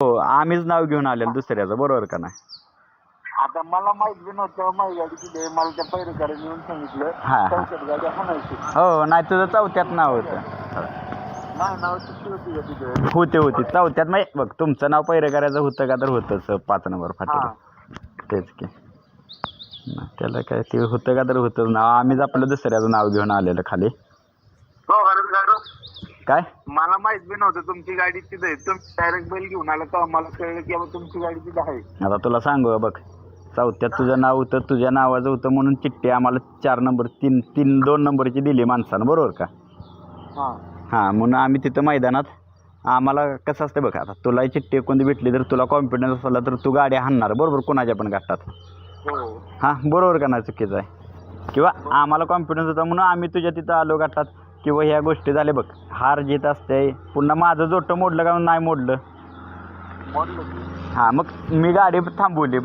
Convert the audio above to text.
हो आम्हीच नाव घेऊन आलेलो दुसऱ्याचं बरोबर का नाही? आता मला माहीत बी नव्हतं माझी गाडी तिथे आहे. मला त्या पैरकरांनी येऊन सांगितलं हा, हा. चौकात गाडी हाणायची हो नाही तुझं चौथ्यात नाव होतं. नाही नाव होती का तिथे. होते होते. चौथ्यात मग बघ तुमचं नाव पहिरे करायचं होतं का तर होतंच पाच नंबर हा. फाटी तेच की. नाही, त्याला काय ते होतं का तर होतंच. नाव आम्हीच आपलं दुसऱ्याचं नाव घेऊन आलेलं खाली. हो काय? मला माहीत बी नव्हतं तुमची गाडी तिथे. आहे तुम्ही डायरेक्ट बैल घेऊन आला तेव्हा मला कळलं की बाबा तुमची गाडी तिथे आहे. आता तुला सांगू बघ. चौथ्यात तुझं नाव होतं तुझ्या नावाचं होतं म्हणून चिठ्ठी आम्हाला चार नंबर तीन तीन दोन नंबरची दिली माणसानं बरोबर का? हा. हां म्हणून आम्ही तिथं मैदानात आम्हाला कसं असतं बघ आता तुलाही चिठ्ठी कोणती भेटली तर तुला कॉन्फिडन्स असला तर तू गाडी हाणणार बरोबर? कोणाच्या पण गाठात हो. हां बरोबर का नाही चुकीचं आहे? किंवा आम्हाला कॉन्फिडन्स होता म्हणून आम्ही तुझ्या तिथं आलो गाठात किंवा ह्या गोष्टी झाल्या बघ. हार जीत असते. पुन्हा माझं जोटं मोडलं का नाही मोडलं. हां मग मी गाडी थांबवली.